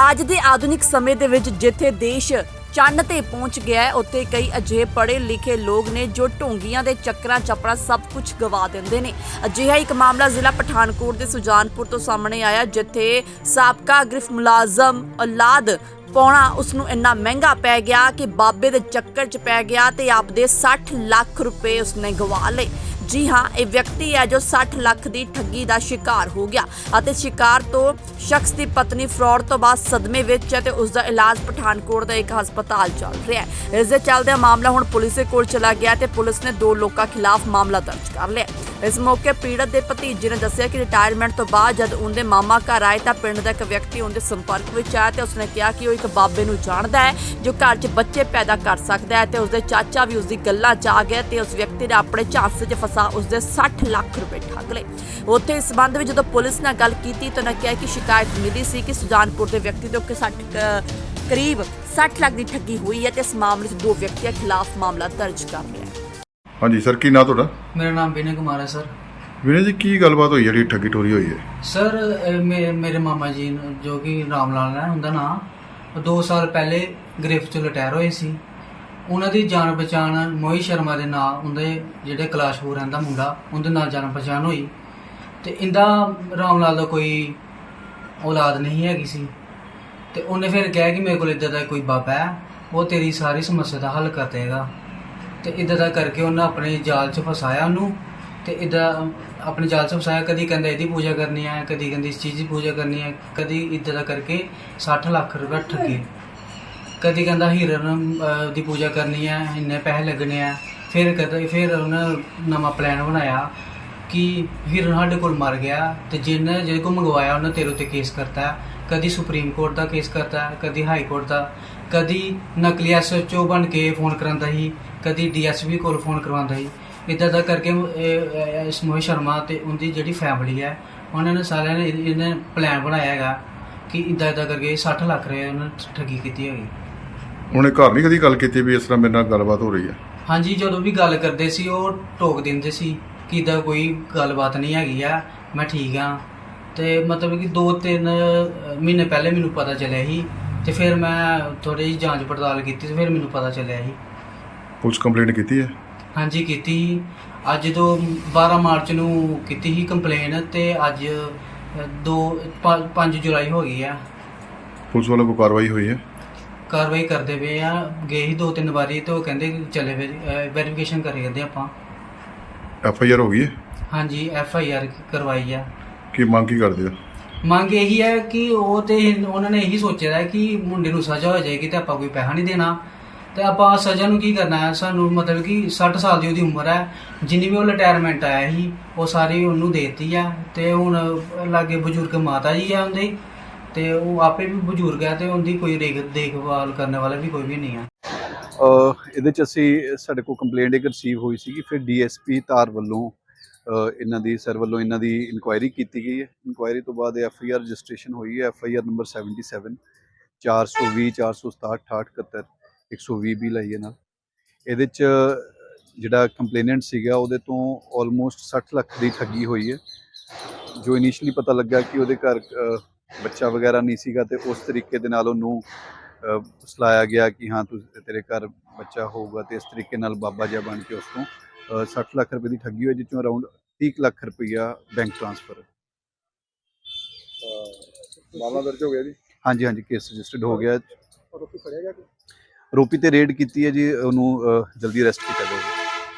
ਅੱਜ ਦੇ ਆਧੁਨਿਕ ਸਮੇਂ ਦੇ ਵਿੱਚ ਜਿੱਥੇ ਦੇਸ਼ ਚੰਨ ਤੇ ਪਹੁੰਚ ਗਿਆ ਹੈ, ਉੱਥੇ ਕਈ ਅਜਿਹੇ ਪੜ੍ਹੇ ਲਿਖੇ ਲੋਕ ਨੇ ਜੋ ਢੋਂਗੀਆਂ ਦੇ ਚੱਕਰਾਂ ਚੱਪੜਾ ਸਭ ਕੁਝ ਗਵਾ ਦਿੰਦੇ ਨੇ। ਅਜਿਹਾ ਇੱਕ ਮਾਮਲਾ ਜ਼ਿਲ੍ਹਾ ਪਠਾਨਕੋਟ ਦੇ ਸੁਜਾਨਪੁਰ ਤੋਂ ਸਾਹਮਣੇ ਆਇਆ, ਜਿੱਥੇ ਸਾਬਕਾ ਗ੍ਰਿਫ ਮੁਲਾਜ਼ਮ ਔਲਾਦ ਪਾਉਣਾ ਉਸ ਨੂੰ ਇੰਨਾ ਮਹਿੰਗਾ ਪੈ ਗਿਆ ਕਿ ਬਾਬੇ ਦੇ ਚੱਕਰ 'ਚ ਪੈ ਗਿਆ ਤੇ ਆਪਦੇ 60 ਲੱਖ ਰੁਪਏ ਉਸਨੇ ਗਵਾ ਲਏ। ਜੀ ਹਾਂ, ਇਹ ਵਿਅਕਤੀ ਹੈ ਜੋ 60 ਲੱਖ ਦੀ ਠੱਗੀ ਦਾ ਸ਼ਿਕਾਰ ਹੋ ਗਿਆ ਅਤੇ ਸ਼ਿਕਾਰ ਤੋਂ ਸ਼ਖਸ ਦੀ ਪਤਨੀ ਫਰਾਡ ਤੋਂ ਬਾਅਦ ਸਦਮੇ ਵਿੱਚ ਹੈ ਤੇ ਉਸ ਦਾ ਇਲਾਜ ਪਠਾਨਕੋਟ ਦਾ ਇੱਕ ਹਸਪਤਾਲ ਚੱਲ ਰਿਹਾ ਹੈ। ਇਸ ਦੇ ਚੱਲਦੇ ਮਾਮਲਾ ਹੁਣ ਪੁਲਿਸ ਦੇ ਕੋਲ ਚਲਾ ਗਿਆ ਤੇ ਪੁਲਿਸ ਨੇ ਦੋ ਲੋਕਾਂ ਖਿਲਾਫ ਮਾਮਲਾ ਦਰਜ ਕਰ ਲਿਆ ਇਸ ਮੌਕੇ ਪੀੜਤ ਦੇ ਭਤੀਜੇ ਨੇ ਦੱਸਿਆ ਕਿ ਰਿਟਾਇਰਮੈਂਟ ਤੋਂ ਬਾਅਦ ਜਦ ਉਹਦੇ ਮਾਮਾ ਘਰ ਆਏ ਤਾਂ ਪਿੰਡ ਦਾ ਇੱਕ ਵਿਅਕਤੀ ਉਹਦੇ ਸੰਪਰਕ ਵਿੱਚ ਆਇਆ ਤੇ ਉਸਨੇ ਕਿਹਾ ਕਿ ਉਹ ਇੱਕ ਬਾਬੇ ਨੂੰ ਜਾਣਦਾ ਹੈ, ਜੋ ਘਰ 'ਚ ਬੱਚੇ ਪੈਦਾ ਕਰ ਸਕਦਾ ਹੈ ਤੇ ਉਸਦੇ ਚਾਚਾ ਵੀ ਉਸਦੀ ਗੱਲਾਂ 'ਚ ਆ ਗਿਆ ਤੇ ਉਸ ਵਿਅਕਤੀ ਨੇ ਆਪਣੇ ਝਾਂਸੇ 'ਚ ਫਸਾ ਉਸਦੇ 60 ਲੱਖ ਰੁਪਏ ਠੱਗ ਲਏ। ਉੱਥੇ ਇਸ ਸੰਬੰਧ ਵਿੱਚ ਜਦੋਂ ਪੁਲਿਸ ਨਾਲ ਗੱਲ ਕੀਤੀ ਤਾਂ ਉਹਨਾਂ ਕਿਹਾ ਕਿ ਸ਼ਿਕਾਇਤ ਮਿਲੀ ਸੀ ਕਿ ਸੁਜਾਨਪੁਰ ਦੇ ਵਿਅਕਤੀ ਤੋਂ ਕਿ 60 ਕਰੀਬ 60 ਲੱਖ ਦੀ ਠੱਗੀ ਹੋਈ ਹੈ ਤੇ ਇਸ ਮਾਮਲੇ 'ਚ ਦੋ ਵਿਅਕਤੀਆਂ ਖਿਲਾਫ ਮਾਮਲਾ ਦਰਜ ਕਰ ਲਿਆ ਹੈ। ਹਾਂਜੀ ਸਰ ਕੀ ਨਾਂ ਤੁਹਾਡਾ? ਮੇਰਾ ਨਾਮ ਵਿਨय ਕੁਮਾਰ ਹੈ ਸਰ। ਵਿਨੇ ਜੀ ਕੀ ਗੱਲਬਾਤ ਹੋਈ ਜਿਹੜੀ ਠੱਗੀ ਟੋਰੀ ਹੋਈ ਹੈ? ਸਰ ਇਹ ਮੇ- ਮੇਰੇ ਮਾਮਾ ਜੀ ਨੂੰ, ਜੋ ਕਿ ਰਾਮ ਲਾਲ ਹੈ ਉਹਦਾ ਨਾਮ 2 ਸਾਲ ਪਹਿਲੇ ਗ੍ਰਿਫ ਚ ਰਿਟਾਇਰ ਹੋਏ ਸੀ। ਉਹਨਾਂ ਦੀ ਜਾਣ ਪਛਾਣ ਮੋਹਿਤ ਸ਼ਰਮਾ ਦੇ ਨਾਂ ਉਹਦੇ ਜਿਹੜੇ ਕਲਾਸ਼ਪੁਰ ਰਹਿੰਦਾ ਮੁੰਡਾ ਉਹਦੇ ਨਾਲ ਜਾਣ ਪਛਾਣ ਹੋਈ। ਤੇ ਇੰਦਾ ਰਾਮ ਲਾਲ ਦਾ ਕੋਈ ਔਲਾਦ ਨਹੀਂ ਹੈਗੀ ਸੀ। ਤੇ ਉਹਨੇ ਫਿਰ ਕਿਹਾ ਕਿ ਮੇਰੇ ਕੋਲ ਇਦਾਂ ਦਾ ਕੋਈ ਬਾਬਾ ਹੈ ਉਹ ਤੇਰੀ ਸਾਰੀ ਸਮੱਸਿਆ ਦਾ ਹੱਲ ਕਰ ਦੇਗਾ ਤੇ ਇਦਾਂ ਦਾ ਕਰਕੇ ਉਹਨਾਂ ਆਪਣੇ ਜਾਲ 'ਚ ਫਸਾਇਆ ਉਹਨੂੰ। ਤੇ ਇਦਾਂ ਆਪਣੇ ਜਾਲ 'ਚ ਫਸਾਇਆ, ਕਦੀ ਕਹਿੰਦਾ ਇਹਦੀ ਪੂਜਾ ਕਰਨੀ ਹੈ ਕਦੀ ਕਹਿੰਦੀ ਇਸ ਚੀਜ਼ ਦੀ ਪੂਜਾ ਕਰਨੀ ਹੈ ਕਦੀ ਇਦਾਂ ਦਾ ਕਰਕੇ 60 ਲੱਖ ਰੁਪਏ ਠੱਗੇ। ਕਦੀ ਕਹਿੰਦਾ ਹੀਰਨ ਦੀ ਪੂਜਾ ਕਰਨੀ ਹੈ ਇੰਨੇ ਪੈਸੇ ਲੱਗਣੇ ਆ। ਫਿਰ ਕਦੇ, ਫਿਰ ਉਹਨਾਂ ਨਵਾਂ ਪਲਾਨ ਬਣਾਇਆ ਕਿ ਹੀਰਨ ਸਾਡੇ ਕੋਲ ਮਰ ਗਿਆ ਤੇ ਜਿਹਨੇ, ਜਿਹਦੇ ਕੋਲ ਮੰਗਵਾਇਆ, ਉਹਨੇ ਤੇਰੇ ਉੱਤੇ ਕੇਸ ਕਰਤਾ। ਕਦੀ ਸੁਪਰੀਮ ਕੋਰਟ ਦਾ ਕੇਸ ਕਰਤਾ, ਕਦੀ ਹਾਈ ਕੋਰਟ ਦਾ। ਕਦੀ ਨਕਲੀ ਐਸਐਚਓ ਬਣ ਕੇ ਫੋਨ ਕਰਾਂਦਾ ਸੀ ਕਦੀ ਡੀਐਸਪੀ ਕੋਲ ਫੋਨ ਕਰਵਾਉਂਦਾ ਸੀ ਇਦਾਂ ਦਾ ਕਰਕੇ ਇਸ ਮੋਹਿਤ ਸ਼ਰਮਾ ਤੇ ਉਹਦੀ ਜਿਹੜੀ ਫੈਮਿਲੀ ਹੈ ਉਹਨਾਂ ਨੇ ਸਾਰਿਆਂ ਨੇ ਇਹ- ਇਹਨੇ ਪਲਾਨ ਬਣਾਇਆ ਹੈਗਾ ਕਿ ਇਦਾਂ ਇਦਾਂ ਕਰਕੇ 60 ਲੱਖ ਰੁਪਏ ਉਹਨਾਂ ਨੇ ਠੱਗੀ ਕੀਤੀ ਹੈਗੀ। ਉਹਨੇ ਘਰ ਨਹੀਂ ਕਦੀ ਗੱਲ ਕੀਤੀ ਵੀ ਇਸ ਤਰ੍ਹਾਂ ਮੇਰੇ ਨਾਲ ਗੱਲਬਾਤ ਹੋ ਰਹੀ ਹੈ? ਹਾਂਜੀ ਜਦੋਂ ਵੀ ਗੱਲ ਕਰਦੇ ਸੀ ਉਹ ਟੋਕ ਦਿੰਦੇ ਸੀ ਕਿ ਇਦਾਂ ਕੋਈ ਗੱਲਬਾਤ ਨਹੀਂ ਹੈਗੀ ਆ ਮੈਂ ਠੀਕ ਆ। ਤੇ ਮਤਲਬ ਕਿ 2-3 ਮਹੀਨੇ ਪਹਿਲੇ ਮੈਨੂੰ ਪਤਾ ਚੱਲਿਆ ਸੀ ਤੇ ਫਿਰ ਮੈਂ ਥੋੜੀ ਜਿਹੀ ਜਾਂਚ ਪੜਤਾਲ ਕੀਤੀ ਤੇ ਫਿਰ ਮੈਨੂੰ ਪਤਾ ਚੱਲਿਆ ਸੀ। ਪੁਲਿਸ ਕੰਪਲੇਂਟ ਕੀਤੀ ਹੈ? ਹਾਂਜੀ ਕੀਤੀ। ਅੱਜ ਤੋਂ 12 ਮਾਰਚ ਨੂੰ ਕੀਤੀ ਸੀ ਕੰਪਲੇਨ ਤੇ ਅੱਜ 2 5 ਜੁਲਾਈ ਹੋ ਗਈ ਆ। ਪੁਲਿਸ ਵੱਲੋਂ ਕੋਈ ਕਾਰਵਾਈ ਹੋਈ ਹੈ? ਕਾਰਵਾਈ ਕਰਦੇ ਪਏ ਆ। ਗਏ ਸੀ ਦੋ ਤਿੰਨ ਵਾਰੀ ਤੇ ਉਹ ਕਹਿੰਦੇ ਕਿ ਚੱਲੇ ਵੈਰੀਫਿਕੇਸ਼ਨ ਕਰੀ ਜਾਂਦੇ ਆਪਾਂ। ਐਫ ਆਈ ਆਰ ਹੋ ਗਈ ਹੈ? ਹਾਂਜੀ ਐਫ ਆਈ ਆਰ ਕਰਵਾਈ ਆ। ਕੀ ਮੰਗ ਕੀ ਕਰਦੇ ਹੋ? ਮੰਗ ਇਹੀ ਹੈ ਕਿ ਉਹ ਤੇ ਉਹਨਾਂ ਨੇ ਇਹੀ ਸੋਚਿਆ ਹੈ ਕਿ ਮੁੰਡੇ ਨੂੰ ਸਜ਼ਾ ਹੋ ਜਾਏਗੀ ਤੇ ਆਪਾਂ ਕੋਈ ਪੈਸਾ ਨਹੀਂ ਦੇਣਾ। ਤੇ ਆਪਾਂ ਸਜ਼ਾ ਨੂੰ ਕੀ ਕਰਨਾ ਹੈ? ਸਾਨੂੰ ਮਤਲਬ ਕਿ 60 ਸਾਲ ਦੀ ਉਹਦੀ ਉਮਰ ਹੈ। ਜਿੰਨੀ ਵੀ ਉਹ ਰਿਟਾਇਰਮੈਂਟ ਆਇਆ ਸੀ, ਉਹ ਸਾਰੀ ਉਹਨੂੰ ਦੇਤੀ ਆ। ਤੇ ਹੁਣ ਲਾਗੇ ਬਜ਼ੁਰਗ ਮਾਤਾ ਜੀ ਆ ਉਹਦੇ। ਤੇ ਉਹ ਆਪੇ ਵੀ ਬਜ਼ੁਰਗ ਹੈ ਤੇ ਉਹਦੀ ਕੋਈ ਦੇਖ- ਦੇਖਭਾਲ ਕਰਨ ਵਾਲਾ ਵੀ ਕੋਈ ਵੀ ਨਹੀਂ ਆ। ਇਹਦੇ ਚ ਅਸੀਂ ਸਾਡੇ ਕੋਲ ਕੰਪਲੇਂਟ ਇੱਕ ਰਿਸੀਵ ਹੋਈ ਸੀਗੀ, ਫਿਰ ਡੀਐਸਪੀ ਤਾਰ ਵੱਲੋਂ ਇਹਨਾਂ ਦੀ ਸਰ ਵੱਲੋਂ ਇਹਨਾਂ ਦੀ ਇਨਕੁਆਇਰੀ ਕੀਤੀ ਗਈ ਹੈ। ਇਨਕੁਆਇਰੀ ਤੋਂ ਬਾਅਦ ਐਫ ਰਜਿਸਟ੍ਰੇਸ਼ਨ ਹੋਈ ਹੈ ਐਫ ਨੰਬਰ 77 420 467 68 120 ਵੀ ਲਈ ਹੈ ਨਾਲ। ਇਹਦੇ ਚ ਜਿਹੜਾ ਕੰਪਲੇਨੈਂਟ ਸੀਗਾ ਉਹਦੇ ਤੋਂ ਆਲਮੋਸਟ 60 ਲੱਖ ਦੀ ਠੱਗੀ ਹੋਈ ਹੈ। ਜੋ ਇਨੀਸ਼ੀਅਲੀ ਪਤਾ ਲੱਗਾ ਕਿ ਉਹਦੇ ਘਰ ਬੱਚਾ ਵਗੈਰਾ ਨਹੀਂ ਸੀਗਾ ਤੇ ਉਸ ਤਰੀਕੇ ਦੇ ਨਾਲ ਉਹਨੂੰ ਅਹ, ਫੁਸਲਾਇਆ ਗਿਆ ਕਿ ਹਾਂ ਤੂੰ ਤੇਰੇ ਘਰ ਬੱਚਾ ਹੋਊਗਾ ਤੇ ਇਸ ਤਰੀਕੇ ਨਾਲ ਬਾਬਾ ਜਿਹਾ ਬਣ ਕੇ ਉਸ ਤੋਂ ਅਹ, 60 ਲੱਖ ਰੁਪਏ ਦੀ ਠੱਗੀ ਹੋਈ ਜਿਸ ਚੋਂ ਅਰਾਊਂਡ 30 ਕੁ ਲੱਖ ਰੁਪਈਆ ਬੈਂਕ ਟ੍ਰਾਂਸਫਰ ਮਾਮਲਾ ਦਰਜ ਹੋ ਗਿਆ ਜੀ? ਹਾਂਜੀ ਹਾਂਜੀ ਕੇਸ ਰਜਿਸਟਰਡ ਹੋ ਗਿਆ। ਆਰੋਪੀ ਤੇ ਰੇਡ ਕੀਤੀ ਹੈ ਜੀ ਉਹਨੂੰ ਜਲਦੀ ਅਰੈਸਟ ਕੀਤਾ ਜਾਊਗਾ।